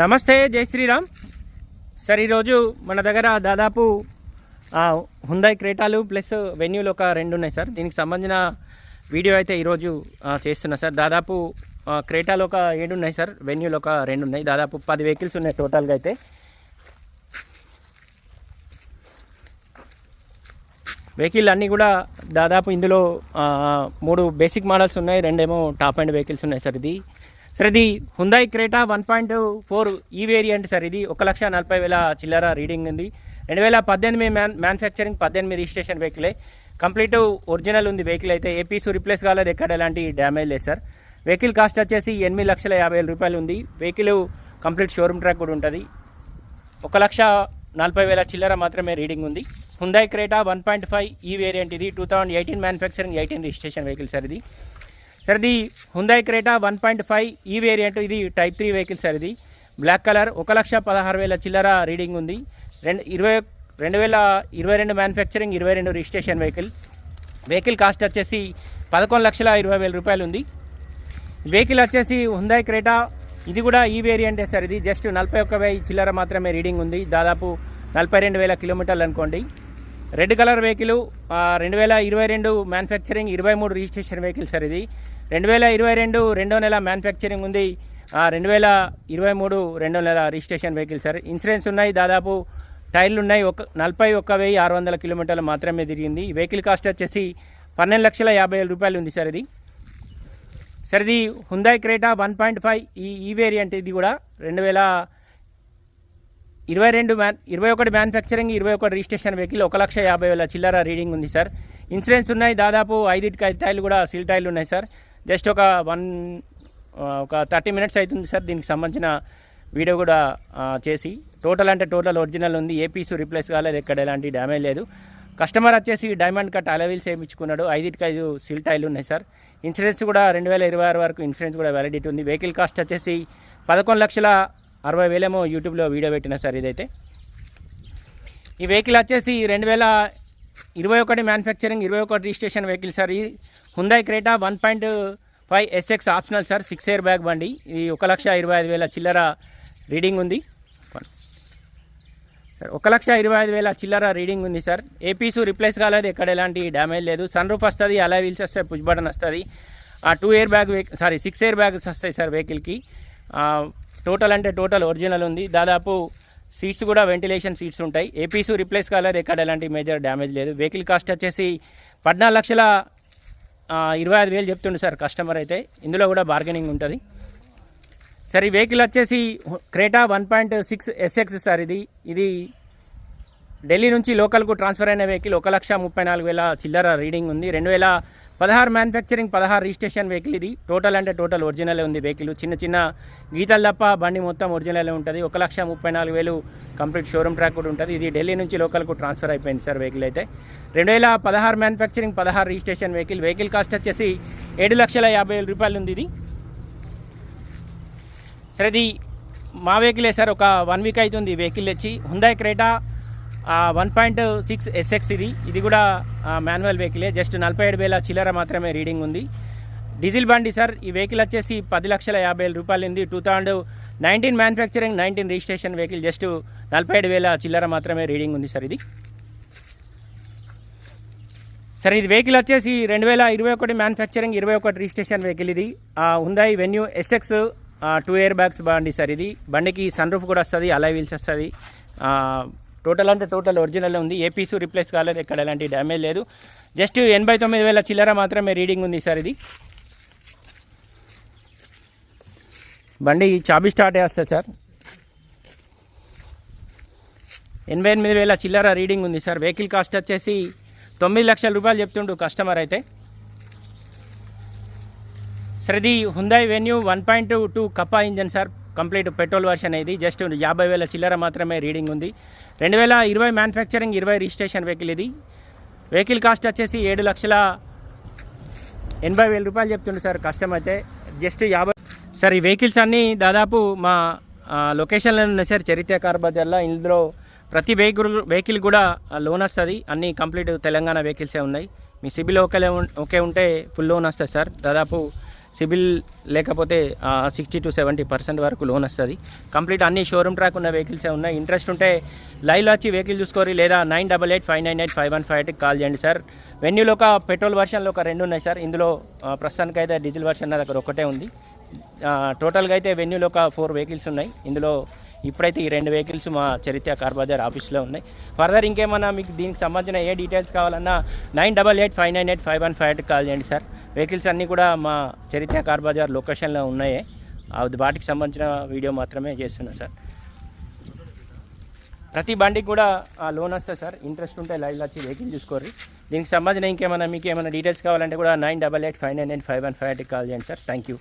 నమస్తే జై శ్రీరామ్. సార్ ఈరోజు మన దగ్గర దాదాపు ఆ, హుందాయ్ క్రేటాలు ప్లస్ వెన్యూలు ఒక రెండు ఉన్నాయి సార్. దీనికి సంబంధించిన వీడియో అయితే ఈరోజు చేస్తున్నా సార్. దాదాపు క్రేటాలు ఒక ఏడు ఉన్నాయి సార్. వెన్యూలు ఒక రెండు ఉన్నాయి. దాదాపు పది వెహికల్స్ ఉన్నాయి టోటల్గా అయితే. వెహికల్ అన్నీ కూడా దాదాపు ఇందులో మూడు బేసిక్ మోడల్స్ ఉన్నాయి. రెండేమో టాప్ అండ్ వెహికల్స్ ఉన్నాయి సార్ ఇది. సార్ ఇది Hyundai Creta one point four ఈ వేరియంట్ సార్ ఇది ఒక లక్ష నలభై వేల చిల్లర రీడింగ్ ఉంది. రెండు వేల పద్దెనిమిది మ్యాన్ మ్యానుఫ్యాక్చరింగ్ పద్దెనిమిది రిజిస్ట్రేషన్ వెహికలే కంప్లీట్ ఒరిజినల్ ఉంది వెహికల్ అయితే. ఏపీసు రిప్లేస్ కాలేదు. ఎక్కడ ఎలాంటి డ్యామేజ్ లేదు సార్ వెహికల్ కాస్ట్ వచ్చేసి ఎనిమిది లక్షల యాభై వేల రూపాయలు ఉంది. వెహికల్ కంప్లీట్ షోరూమ్ ట్రాక్ కూడా ఉంటుంది. ఒక లక్ష నలభై వేల చిల్లర మాత్రమే రీడింగ్ ఉంది. Hyundai Creta one point five ఈ వేరియంట్ ఇది. Two thousand eighteen manufacturing eighteen registration vehicle sir ఇది. సార్ ఇది Hyundai Creta one point five ఈ వేరియంట్ ఇది టైప్ త్రీ వెహికల్ సార్ ఇది. బ్లాక్ కలర్ ఒక లక్ష పదహారు వేల చిల్లర రీడింగ్ ఉంది. రెండు ఇరవై రెండు వేల ఇరవై రెండు మ్యానుఫ్యాక్చరింగ్ ఇరవై రెండు రిజిస్ట్రేషన్ వెహికల్ వెహికల్ కాస్ట్ వచ్చేసి పదకొండు లక్షల ఇరవై వేల రూపాయలు ఉంది. వెహికల్ వచ్చేసి హుందాయ్ క్రేటా ఇది కూడా e ఈ వేరియంటే సార్ ఇది. జస్ట్ నలభై ఒక్క వెయ్యి చిల్లర మాత్రమే రీడింగ్ ఉంది. దాదాపు నలభై రెండు వేల కిలోమీటర్లు అనుకోండి. రెడ్ కలర్ వెహికల్ రెండు వేల ఇరవై రెండు మ్యానుఫ్యాక్చరింగ్ ఇరవై మూడు రిజిస్ట్రేషన్ వెహికల్ సార్ ఇది. రెండు వేల ఇరవై రెండు రెండో నెల మ్యానుఫ్యాక్చరింగ్ ఉంది. రెండు వేల ఇరవై మూడు రెండో నెల రిజిస్ట్రేషన్ వెహికల్ సార్. ఇన్సూరెన్స్ ఉన్నాయి దాదాపు టైర్లు ఉన్నాయి. ఒక నలభై ఒక్క వెయ్యి ఆరు వందల కిలోమీటర్లు మాత్రమే తిరిగింది. వెహికల్ కాస్ట్ వచ్చేసి పన్నెండు లక్షల యాభై వేల రూపాయలు ఉంది సార్ ఇది. సార్ ఇది Hyundai Creta one point five ఈ ఈ వేరియంట్ ఇది కూడా. రెండు వేల ఇరవై రెండు మ్యాన్ ఇరవై ఒకటి మ్యానుఫ్యాక్చరింగ్ ఇరవై ఒకటి రిజిస్ట్రేషన్ వెహికల్ ఒక లక్ష యాభై వేల చిల్లర రీడింగ్ ఉంది సార్. ఇన్సూరెన్స్ ఉన్నాయి దాదాపు ఐదు టైర్లు కూడా సీల్ టైర్లు ఉన్నాయి సార్. జస్ట్ ఒక వన్ ఒక థర్టీ మినిట్స్ అవుతుంది సార్ దీనికి సంబంధించిన వీడియో కూడా చేసి. టోటల్ అంటే టోటల్ ఒరిజినల్ ఉంది. ఏ పీసు రీప్లేస్ కాలేదు. ఎక్కడ ఎలాంటి డ్యామేజ్ లేదు. కస్టమర్ వచ్చేసి డైమండ్ కట్ అలవీల్స్ వేయించుకున్నాడు ఐదుకి ఐదు సిల్ టైర్లు ఉన్నాయి సార్. ఇన్సూరెన్స్ కూడా రెండు వేల ఇరవై ఆరు వరకు ఇన్సూరెన్స్ కూడా వ్యాలిడిటీ ఉంది. వెహికల్ కాస్ట్ వచ్చేసి పదకొండు లక్షల అరవై వేలేమో యూట్యూబ్లో వీడియో పెట్టిన సార్ ఇదైతే. ఈ వెహికల్ వచ్చేసి రెండు వేల ఇరవై ఒకటి మ్యానుఫ్యాక్చరింగ్ ఇరవై ఒకటి రిజిస్ట్రేషన్ వెహికల్ సార్. ఈ Hyundai Creta one point five SX optional sir six air bag బండి. ఇది ఒక లక్ష ఇరవై ఐదు వేల చిల్లర రీడింగ్ ఉంది. సార్ ఒక లక్ష ఇరవై ఐదు వేల చిల్లర రీడింగ్ ఉంది సార్ ఏపీసు రిప్లేస్ కాలేదు. ఎక్కడ ఎలాంటి డ్యామేజ్ లేదు. సన్ రూఫ్ వస్తుంది అలా వీల్స్ వస్తాయి పుష్ బటన్ వస్తుంది. ఆ two air bag sorry six air bags వస్తాయి సార్ వెహికల్కి టోటల్ అంటే టోటల్ ఒరిజినల్ ఉంది. దాదాపు సీట్స్ కూడా వెంటిలేషన్ సీట్స్ ఉంటాయి. ఏపీసు రిప్లేస్ కాలేదు. ఎక్కడ ఎలాంటి మేజర్ డ్యామేజ్ లేదు. వెహికల్ కాస్ట్ వచ్చేసి పద్నాలుగు లక్షల ఇరవై ఐదు వేలు చెప్తుండే సార్ కస్టమర్ అయితే. ఇందులో కూడా బార్గెనింగ్ ఉంటుంది. సార్ ఈ వెహికల్ వచ్చేసి Creta one point six SX sir ఇది. ఇది ఢిల్లీ నుంచి లోకల్కు ట్రాన్స్ఫర్ అయిన వెహికల్ ఒక లక్ష ముప్పై నాలుగు వేల చిల్లర రీడింగ్ ఉంది. రెండు వేల పదహారు మ్యానుఫ్యాక్చరింగ్ పదహారు రిజిస్ట్రేషన్ వెహికల్ ఇది. టోటల్ అంటే టోటల్ ఒరిజినల్ ఉంది వెహికల్ చిన్న చిన్న గీతలు తప్ప బండి మొత్తం ఒరిజినలే ఉంటుంది. ఒక లక్ష ముప్పై నాలుగు వేలు కంప్లీట్ షోరూమ్ ట్రాక్ కూడా ఉంటుంది. ఇది ఢిల్లీ నుంచి లోకల్కు ట్రాన్స్ఫర్ అయిపోయింది సార్ వెహికల్ అయితే. రెండు వేల పదహారు మ్యానుఫ్యాక్చరింగ్ పదహారు రిజిస్ట్రేషన్ వెహికల్ వెహికల్ కాస్ట్ వచ్చేసి ఏడు లక్షల యాభై వేల రూపాయలు ఉంది ఇది. సరే ఇది మా వెహికలే సార్? ఒక వన్ వీక్ అవుతుంది వెహికల్ వచ్చి Hyundai Creta one point six SX ఇది. ఇది కూడా మాన్యువల్ వెహికలే జస్ట్ నలభై ఏడు వేల చిల్లర మాత్రమే రీడింగ్ ఉంది. డీజిల్ బండి సార్ ఈ వెహికల్ వచ్చేసి పది లక్షల యాభై వేల రూపాయలు ఉంది. Two thousand nineteen manufacturing nineteen registration vehicle just నలభై ఏడు వేల చిల్లర మాత్రమే రీడింగ్ ఉంది సార్ ఇది. సార్ ఇది వెహికల్ వచ్చేసి రెండు వేల ఇరవై ఒకటి మ్యానుఫ్యాక్చరింగ్ ఇరవై ఒకటి రిజిస్ట్రేషన్ వెహికల్ ఇది. Hyundai Venue SX two air bags బండి సార్ ఇది. బండికి సన్ రూఫ్ కూడా వస్తుంది అలా వీల్స్ వస్తుంది. టోటల్ అంటే టోటల్ ఒరిజినల్ ఉంది. ఏ పీసు రిప్లేస్ కాలేదు ఎక్కడ ఎలాంటి డ్యామేజ్ లేదు. జస్ట్ ఎనభై తొమ్మిది వేల చిల్లర మాత్రమే రీడింగ్ ఉంది సార్ ఇది. బండి చాబీ స్టార్ట్ చేస్తుంది సార్. ఎనభై ఎనిమిది వేల చిల్లర రీడింగ్ ఉంది సార్. వెహికల్ కాస్ట్ వచ్చేసి తొమ్మిది లక్షల రూపాయలు చెప్తుండు కస్టమర్ అయితే. సార్ ఇది Hyundai Venue one point two Kappa engine sir. Complete petrol version ఇది. జస్ట్ యాభై వేల చిల్లర మాత్రమే రీడింగ్ ఉంది. రెండు వేల ఇరవై మ్యానుఫ్యాక్చరింగ్ ఇరవై రిజిస్ట్రేషన్ వెహికల్ ఇది. వెహికల్ కాస్ట్ వచ్చేసి ఏడు లక్షల ఎనభై వేల రూపాయలు చెప్తుండు సార్ కష్టం అయితే. జస్ట్ యాభై సార్ ఈ వెహికల్స్ అన్నీ దాదాపు మా లొకేషన్లో ఉన్నాయి సార్. చరిత్రకార్ బజార్లో ఇందులో ప్రతి వెహికల్ వెహికల్ కూడా లోన్ వస్తుంది. అన్నీ కంప్లీట్ తెలంగాణ వెహికల్సే ఉన్నాయి. మీ సిబిల్ ఒకే ఓకే ఉంటే ఫుల్ లోన్ వస్తుంది సార్. దాదాపు సిబిల్ లేకపోతే సిక్స్టీ టు సెవెంటీ పర్సెంట్ వరకు లోన్ వస్తుంది. కంప్లీట్ అన్ని షోరూమ్ ట్రాక్ ఉన్న వెహికల్సే ఉన్నాయి. ఇంట్రెస్ట్ ఉంటే లైవ్లో వచ్చి వెహికల్ చూసుకోరు లేదా nine double eight five nine eight five one five ఎయిట్కి కాల్ చేయండి సార్. వెన్యూలో ఒక పెట్రోల్ వర్షన్లో ఒక రెండు ఉన్నాయి సార్. ఇందులో ప్రస్తుతానికి అయితే డీజిల్ వర్షన్ నా దగ్గర ఒకటే ఉంది. టోటల్గా అయితే వెన్యూలో ఒక ఫోర్ వెహికల్స్ ఉన్నాయి. ఇందులో ఇప్పుడైతే ఈ రెండు వెహికల్స్ మా చరిత్ర కార్ బజార్ ఆఫీస్లో ఉన్నాయి. ఫర్దర్ ఇంకేమన్నా మీకు దీనికి సంబంధించిన ఏ డీటెయిల్స్ కావాలన్నా nine double eight five nine eight five one five ఎయిట్కి కాల్ చేయండి సార్. వెహికల్స్ అన్నీ కూడా మా చరిత్ర కార్ బజార్ లొకేషన్లో ఉన్నాయి. అది వాటికి సంబంధించిన వీడియో మాత్రమే చేస్తున్నాం సార్. ప్రతి బండికి కూడా ఆ లోన్ వస్తుంది సార్. ఇంట్రెస్ట్ ఉంటే లైవ్ వచ్చి వెహికల్ చూసుకోరు దీనికి సంబంధించిన ఇంకేమైనా మీకు ఏమైనా డీటెయిల్స్ కావాలంటే కూడా nine double eight five nine nine five one five ఎయిట్కి కాల్ చేయండి సార్. Thank you.